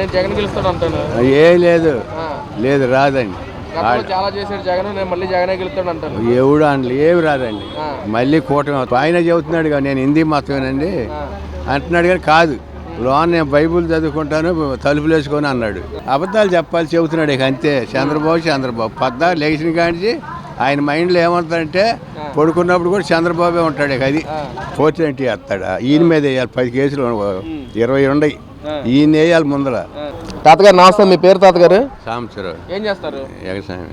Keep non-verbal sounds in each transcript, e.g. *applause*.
నేను జగన్ గెలుస్తాడు అంటాను. ఏం లేదు. లేదు రాదండి. చాలా చేశాడు జగన్ నేను మళ్ళీ జగనే గెలుస్తాడు అంటాను. ఎవడు అనలు ఏమి రాదండి. మళ్ళీ కూటమి. ఆయన చెబుతున్నాడుగా నేను హిందీ మతమేనండి. ఆ. అంటున్నాడు కానీ కాదు. లోన్ నేను బైబుల్ చదువుకుంటాను తలుపులు వేసుకొని అన్నాడు. అబద్ధాలు చెప్పాలి చెబుతున్నాడు ఇక అంతే. చంద్రబాబు చంద్రబాబు. పద్దా లేచిన కానించి ఆయన మైండ్లో ఏమంటాడంటే పడుకున్నప్పుడు కూడా చంద్రబాబే ఉంటాడు ఇక అది. ఫోర్త్ ఏంటి వేస్తాడు ఈయన మీద వేయాలి. పది కేసులు ఇరవై ఉండయి ఈయన వేయాలి ముందర. తాతగారు నమస్తే మీ పేరు తాతగారు? సాంబశివరావు ఏం చేస్తారు? వ్యవసాయం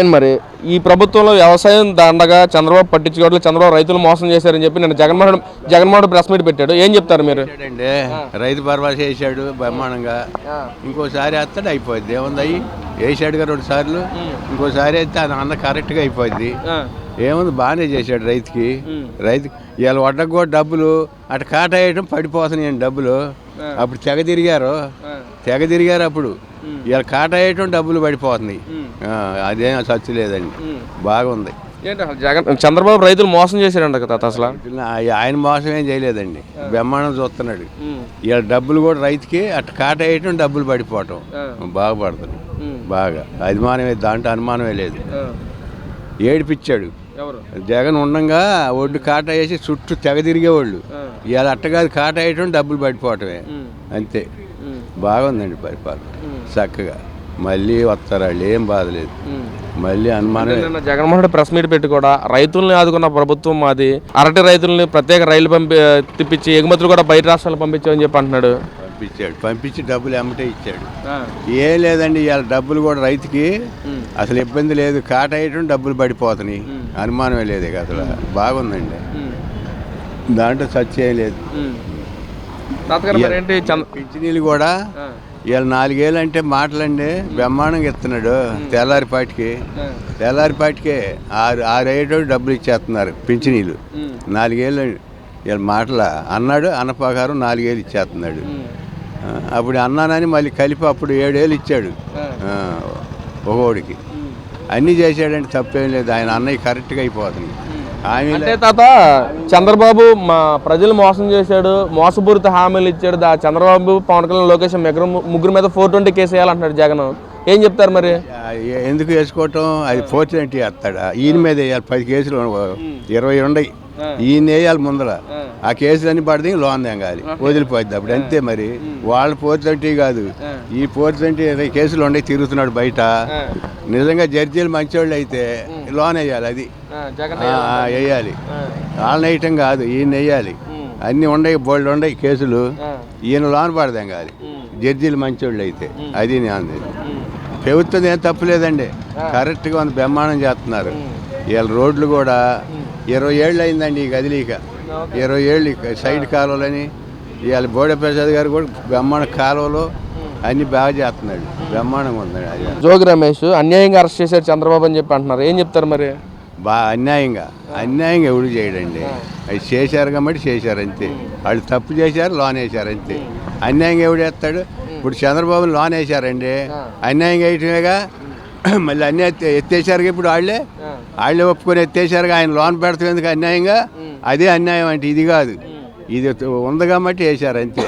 ఏం మరి ఈ ప్రభుత్వంలో వ్యవసాయం దండగా చంద్రబాబు పట్టించుకోవట్లేదు చంద్రబాబు రైతులు మోసం చేశారని చెప్పి నేను జగన్మోహన్ జగన్మోహన్ ప్రెస్ మీట్ పెట్టాడు. ఏం చెప్తారు మీరు? రైతు భరోసా వేసాడు బ్రహ్మాండంగా. ఇంకోసారి వేస్తాడు అయిపోద్ది. ఏముంది అయ్యి? వేసాడుగా రెండు సార్లు. ఇంకోసారి అది అన్న కరెక్ట్గా అయిపోద్ది. ఏముంది? బాగానే చేశాడు రైతుకి. రైతు ఇవాళ వడ్డకు కూడా డబ్బులు అటు కాట వేయటం పడిపోతున్నాయండి డబ్బులు. అప్పుడు తెగ తిరిగారు. తెగ తిరిగారు అప్పుడు. ఇవాళ కాట వేయటం డబ్బులు పడిపోతున్నాయి. ఆ, అదేం సచ్చు లేదండి. బాగుంది. ఏంటి అసలు జగన్ చంద్రబాబు రైతులు మోసం చేశారంట కదా అసలు? ఆయన మోసం ఏం చేయలేదండి. బ్రహ్మాండం చూస్తున్నాడు. ఇవాళ డబ్బులు కూడా రైతుకి అటు కాట వేయటం డబ్బులు పడిపోవటం. బాగుపడుతుంది. బాగా. అభిమానమే దాంట్లో అనుమానమే లేదు. ఏడిపించాడు జగన్ ఉండంగా ఒడ్డు కాట వేసి చుట్టూ తెగ తిరిగేవాళ్ళు. ఇవాళ అట్టగాది కాట వేయటం డబ్బులు పడిపోవటమే. అంతే. బాగుందండి పరిపాలన. చక్కగా. మళ్ళీ వస్తారు వాళ్ళు ఏం బాధ లేదు. మళ్ళీ అనుమానం జగన్మోహన్ రెడ్డి ప్రెస్ మీట్ పెట్టి కూడా రైతుల్ని ఆదుకున్న ప్రభుత్వం మాది. అరటి రైతుల్ని ప్రత్యేక రైలు పంపి తిప్పించి ఎగుమతులు కూడా బయట రాష్ట్రాలు పంపించామని చెప్పి అంటున్నాడు. పంపించాడు. పంపించి డబ్బులు ఎమ్మటే ఇచ్చాడు. ఏం లేదండి ఇవాళ డబ్బులు కూడా రైతుకి అసలు ఇబ్బంది లేదు. కాట వేయటం డబ్బులు పడిపోతున్నాయి. అనుమానమే లేదు ఇక అసలు. బాగుందండి. దాంట్లో సత్యం లేదు. పింఛనీళ్ళు కూడా ఇవాళ నాలుగేళ్ళు అంటే మాటలండి బ్రహ్మాండంగా ఇస్తున్నాడు తెల్లారిపాటికి. తెల్లారిపాటికే ఆరు ఆరు అయ్యేటోడు డబ్బులు ఇచ్చేస్తున్నారు పింఛనీళ్ళు నాలుగేళ్ళు ఇవాళ మాటల అన్నాడు అన్న ప్రకారం నాలుగేళ్ళు ఇచ్చేస్తున్నాడు. అప్పుడు అన్నానని మళ్ళీ కలిపి అప్పుడు ఏడేళ్ళు ఇచ్చాడు. ఆ, ఒకోడికి అన్నీ చేశాడంటే తప్పేం లేదు. ఆయన అన్నయ్య కరెక్ట్గా అయిపోతుంది. అంటే తాత చంద్రబాబు మా ప్రజలు మోసం చేశాడు. మోసపూరిత హామీలు ఇచ్చాడు. దా చంద్రబాబు పవన్ కళ్యాణ్ లోకేష్ ముగ్గురు ముగ్గురు మీద ఫోర్ ట్వంటీ కేసు వేయాలంటున్నాడు జగన్. ఏం చెప్తారు మరి? ఆ, ఎందుకు వేసుకోవటం? అది ఫోర్త్ ఏంటి వేస్తాడా ఈయన మీద వేయాలి. పది కేసులు ఇరవై ఉండయి ఈయన వేయాలి ముందర. ఆ. కేసులన్నీ పడితే లోన్ తెంగాలి వదిలిపోద్ది అప్పుడు. అంతే మరి. వాళ్ళ ఏంటి కాదు. ఈ ఇరవై కేసులు ఉండయి తిరుగుతున్నాడు బయట. నిజంగా జడ్జీలు మంచోళ్ళు అయితే లోన్ వేయాలి అది. వేయాలి. వాళ్ళని వేయటం కాదు ఈయన వేయాలి. అన్నీ ఉండయి బోల్డ్ ఉండయి కేసులు. ఈయన లోన్ పడదాం కాదు జడ్జీలు మంచోళ్ళు అయితే. అది నేను ప్రభుత్వం ఏం తప్పులేదండి. కరెక్ట్గా ఉంది బ్రహ్మాండం చేస్తున్నారు. ఇవాళ రోడ్లు కూడా ఇరవై ఏళ్ళు అయిందండి ఈ గదిలీక ఇరవై ఏళ్ళు సైడ్ కాలువలని ఇవాళ బోడే ప్రసాద్ గారు కూడా బ్రహ్మాండ కాలువలు అన్ని బాగా చేస్తున్నాడు. బ్రహ్మాండంగా ఉందండి అది. జోగి రమేష్ అన్యాయంగా అరెస్ట్ చేశారు చంద్రబాబు అని చెప్పి అంటున్నారు. ఏం చెప్తారు మరి? బాగా అన్యాయంగా. అన్యాయంగా ఎవడు చేయడండి. అవి చేశారు కాబట్టి చేశారు అంతే. వాళ్ళు తప్పు చేశారు లోన్ వేశారు అంతే. అన్యాయంగా ఎవడు వేస్తాడు ఇప్పుడు చంద్రబాబు లోన్ వేశారండి. అన్యాయంగా వేయటమేగా? *clears throat* మళ్ళీ అన్నీ ఎత్తే ఎత్తేసారుగా ఇప్పుడు వాళ్ళే. వాళ్ళే ఒప్పుకొని ఎత్తేసారుగా ఆయన లోన్ పెడతాం ఎందుకు అన్యాయంగా? అదే అన్యాయం అంటే ఇది కాదు. ఇది ఉంది కాబట్టి వేశారు అంతే.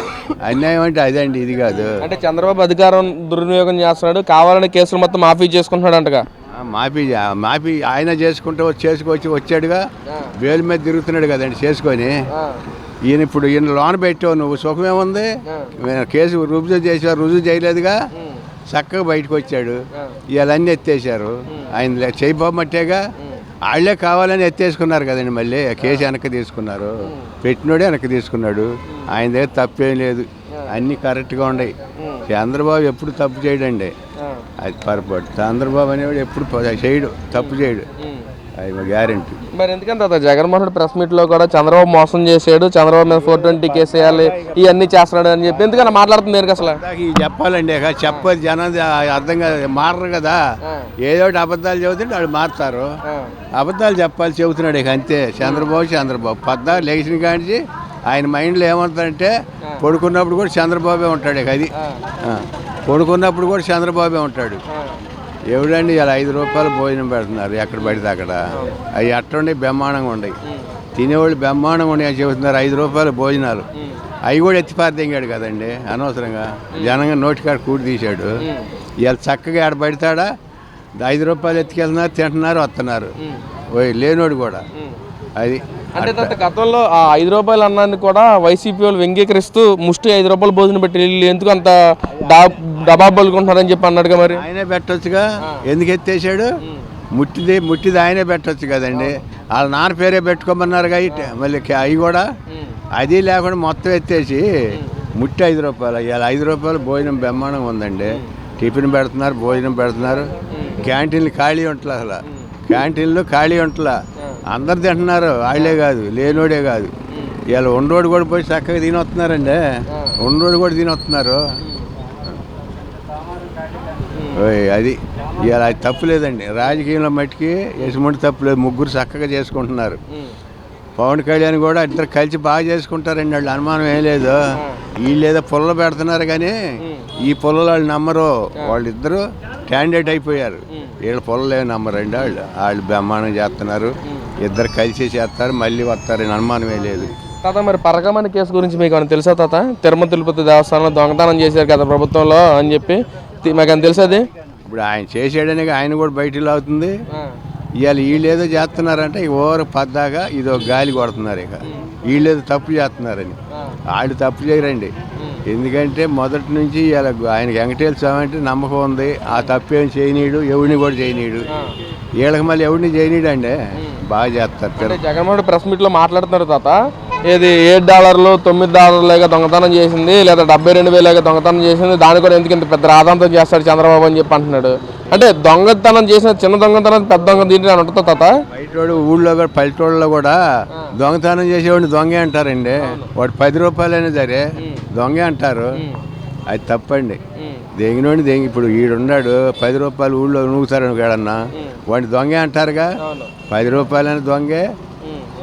అన్యాయం అంటే అదే అండి ఇది కాదు. అంటే చంద్రబాబు అధికారం దుర్వినియోగం చేస్తున్నాడు కావాలని కేసులు మొత్తం మాఫీ చేసుకుంటున్నాడు అంటగా మాఫీ మాఫీ ఆయన చేసుకుంటూ వచ్చి చేసుకొచ్చి వచ్చాడుగా. వేలు మీద తిరుగుతున్నాడు కదండి చేసుకొని. ఈయన ఇప్పుడు ఈయన లోన్ పెట్టావు నువ్వు సుఖమేముంది? కేసు రుజువు చేసావు రుజువు చేయలేదుగా? చక్కగా బయటకు వచ్చాడు. ఇవన్నీ ఎత్తేసారు ఆయన చేయబోమట్టేగా వాళ్ళే కావాలని ఎత్తేసుకున్నారు కదండి మళ్ళీ. కేసు వెనక్కి తీసుకున్నారు. పెట్టినోడే వెనక్కి తీసుకున్నాడు. ఆయన దగ్గర తప్పేం లేదు. అన్నీ కరెక్ట్గా ఉన్నాయి. చంద్రబాబు ఎప్పుడు తప్పు చేయడండి. అది పొరపాటు చంద్రబాబు అనేవాడు ఎప్పుడు చేయడు తప్పు చేయడు. గ్యారంటీ మరి ఎందుకంటే జగన్మోహన్ రెడ్డి ప్రెస్ మీట్లో కూడా చంద్రబాబు మోసం చేశాడు చంద్రబాబు మీద ఫోర్ ట్వంటీ కేసు వేయాలి ఇవన్నీ చేస్తున్నాడు అని చెప్పి. ఎందుకన్నా మాట్లాడుతుంది అసలు? చెప్పాలండి ఇక చెప్పదు జనం అర్థం కాదు మారరు కదా. ఏదో ఒకటి అబద్ధాలు చెబుతుంటే వాళ్ళు మారుతారు. అబద్ధాలు చెప్పాలి చెబుతున్నాడు ఇక అంతే. చంద్రబాబు చంద్రబాబు. పద్దా లేచిన కానించి ఆయన మైండ్లో ఏమంటాడంటే పడుకున్నప్పుడు కూడా చంద్రబాబే ఉంటాడు ఇక అది. పడుకున్నప్పుడు కూడా చంద్రబాబే ఉంటాడు. ఎవడండి ఇలా ఐదు రూపాయలు భోజనం పెడుతున్నారు ఎక్కడ పడితే అక్కడ? అవి అట్టుండి బ్రహ్మాండంగా ఉండయి తినేవాళ్ళు బ్రహ్మాండంగా ఉన్నాయి అని చెబుతున్నారు ఐదు రూపాయలు భోజనాలు. అవి కూడా ఎత్తిపారదింగాడు కదండి అనవసరంగా. జనంగా నోటికాడ కూడి తీశాడు. ఇవాళ చక్కగా ఆడ పడతాడా? ఐదు రూపాయలు ఎత్తుకెళ్తున్నారు తింటున్నారు వస్తున్నారు. లేనోడు కూడా. అది అంటే తాత గతంలో ఆ ఐదు రూపాయలు అన్నాన్ని కూడా వైసీపీ వాళ్ళు వ్యంగ్యకరిస్తూ ముష్టి ఐదు రూపాయలు భోజనం పెట్టి వీళ్ళు ఎందుకు అంత డా డబ్బా పలుకుంటున్నారని చెప్పి అన్నాడుగా మరి? ఆయనే పెట్టొచ్చుగా. ఎందుకు ఎత్తేసాడు? ముట్టిది ముట్టిది ఆయనే పెట్టొచ్చు కదండి. వాళ్ళ నాన్న పేరే పెట్టుకోమన్నారు మళ్ళీ అవి కూడా. అది లేకుండా మొత్తం ఎత్తేసి ముట్టి ఐదు రూపాయలు. ఇవాళ ఐదు రూపాయలు భోజనం బ్రహ్మాండంగా ఉందండి. టిఫిన్ పెడుతున్నారు భోజనం పెడుతున్నారు. క్యాంటీన్లు ఖాళీ ఉంటలే అసలు. క్యాంటీన్లు ఖాళీ ఉంటలే. అందరు తింటున్నారు వాళ్ళే కాదు లేనోడే కాదు. ఇవాళ ఉండోడు కూడా పోయి చక్కగా తిని వస్తున్నారండి ఉండోడు కూడా తిని వస్తున్నారు ఓయ్ అది ఇవాళ అది తప్పులేదండి రాజకీయంలో మట్టికి ఎటువంటి తప్పులేదు ముగ్గురు చక్కగా చేసుకుంటున్నారు. పవన్ కళ్యాణ్ కూడా ఇద్దరు కలిసి బాగా చేసుకుంటారండి. వాళ్ళు అనుమానం ఏం లేదు. వీళ్ళు ఏదో పుల్ల పెడుతున్నారు కానీ ఈ పుల్లలు వాళ్ళు నమ్మరు. వాళ్ళిద్దరూ క్యాండిడేట్ అయిపోయారు. వీళ్ళు పుల్లలే నమ్మరండి వాళ్ళు వాళ్ళు బ్రహ్మాండం చేస్తున్నారు. ఇద్దరు కలిసి చేస్తారు. మళ్ళీ వస్తారని అనుమానం ఏం లేదు. తాత మరి పరకమని కేసు గురించి మీకు ఏమైనా తెలుసా తాత? తిరుమల తిరుపతి దేవస్థానంలో దొంగతనం చేశారు కదా ప్రభుత్వంలో అని చెప్పి. మీకు ఏమైనా తెలుసా అది? ఇప్పుడు ఆయన చేసాడని ఆయన కూడా బయటికి అవుతుంది ఇవాళ వీళ్ళు ఏదో చేస్తున్నారంటే ఈ ఓవర్ పద్దాగా ఇది గాలి కొడుతున్నారు ఇక. వీళ్ళు ఏదో తప్పు చేస్తున్నారని. వాళ్ళు తప్పు చేయరండి. ఎందుకంటే మొదటి నుంచి ఇవాళ ఆయనకి వెంకటేశ్వర స్వామి అంటే నమ్మకం ఉంది. ఆ తప్పు చేయనీడు ఎవరిని కూడా చేయనీడు వీళ్ళకి మళ్ళీ ఎవరిని చేయనీడు అండి బాగా చేస్తారు జగన్మోహన్ ప్రెస్ మీట్లో మాట్లాడుతున్నారు తాత. ఏది ఏడు డాలర్లు తొమ్మిది డాలర్లేగా దొంగతనం చేసింది లేదా డెబ్బై రెండు వేలేగా దొంగతనం చేసింది దాని కూడా ఎందుకు ఇంత పెద్ద రాదంతం చేస్తాడు చంద్రబాబు అని చెప్పి అంటున్నాడు. అంటే దొంగతనం చేసిన చిన్న దొంగతనం పెద్ద దొంగ దీంట్లో ఏమైనా ఉంటుందా తాత? బయటోడు ఊళ్ళో కూడా పల్లెటూళ్ళలో కూడా దొంగతనం చేసేవాడిని దొంగే అంటారండి. వాడు పది రూపాయలైనా సరే దొంగే అంటారు. అది తప్పండి. దెంగినోడిని దెంగి ఇప్పుడు ఈడున్నాడు పది రూపాయలు ఊళ్ళో నూగుతారని కాడన్నా వాడిని దొంగే అంటారుగా? పది రూపాయలని దొంగే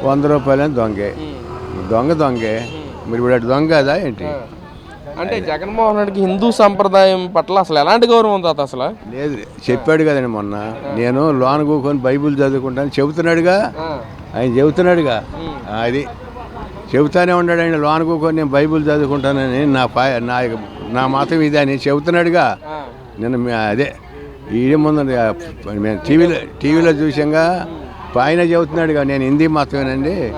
వంద రూపాయలని దొంగే. దొంగ దొంగే. మరి ఇప్పుడు అటు దొంగ కదా ఏంటి? అంటే జగన్మోహన్ రెడ్డికి హిందూ సంప్రదాయం పట్ల అసలు ఎలాంటి గౌరవం తాత అసలు? లేదు చెప్పాడు కదండి మొన్న. నేను లోన కూకొని బైబిల్ చదువుకుంటాను చెబుతున్నాడుగా. ఆయన చెబుతున్నాడుగా. అది చెబుతానే ఉన్నాడండి లోన కూకొని నేను బైబిల్ చదువుకుంటానని నా పా నా నా మతం ఇదే అని చెబుతున్నాడుగా. నిన్న మే- అదే ఈ ముందు మేము టీవీలో టీవీలో చూసాంగా. ఆయన చెబుతున్నాడుగా నేను హిందీ మతమేనండి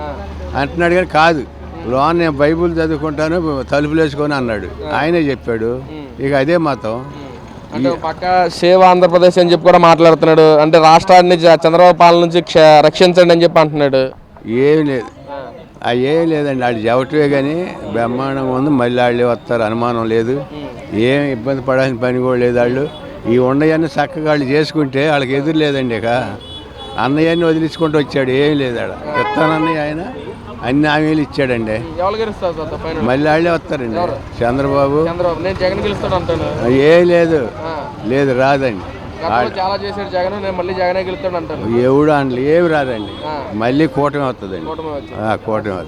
అంటున్నాడు కానీ కాదు. లోన నేను బైబిల్ చదువుకుంటాను తలుపులు వేసుకొని అన్నాడు. ఆయనే చెప్పాడు. ఇక అదే మతం. అంటే పక్క సేవ ఆంధ్రప్రదేశ్ అని చెప్పి కూడా మాట్లాడుతున్నాడు. అంటే రాష్ట్రాన్ని చంద్రబాబు పాలన నుంచి క్ష- రక్షించండి అని చెప్పి అంటున్నాడు. ఏమి లేదు. ఏం లేదండి. వాళ్ళు చెవటమే కానీ బ్రహ్మాండంగా ఉంది. మళ్ళీ వాళ్ళే వస్తారు. అనుమానం లేదు. ఏం ఇబ్బంది పడాల్సిన పని కూడా లేదు వాళ్ళు ఈ ఉండయన్ని చక్కగా వాళ్ళు చేసుకుంటే వాళ్ళకి ఎదురు లేదండి ఇక. అన్నయ్యన్ని వదిలించుకుంటూ వచ్చాడు. ఏం లేదు ఆడ. చెప్తానన్నయ్య ఆయన. అన్ని హామీలు ఇచ్చాడండి. మళ్ళీ వాళ్ళే వస్తారండి. చంద్రబాబు. చంద్రబాబు. నేను జగన్ గెలుస్తాడు అంటాను. ఏం లేదు. లేదు రాదండి. చాలా చేశాడు జగన్. నేను మళ్ళీ జగనే గెలుస్తాడు అంటాను. ఎవడు అనలు ఏమి రాదండి. మళ్ళీ కూటమి వస్తుందండి కూటమి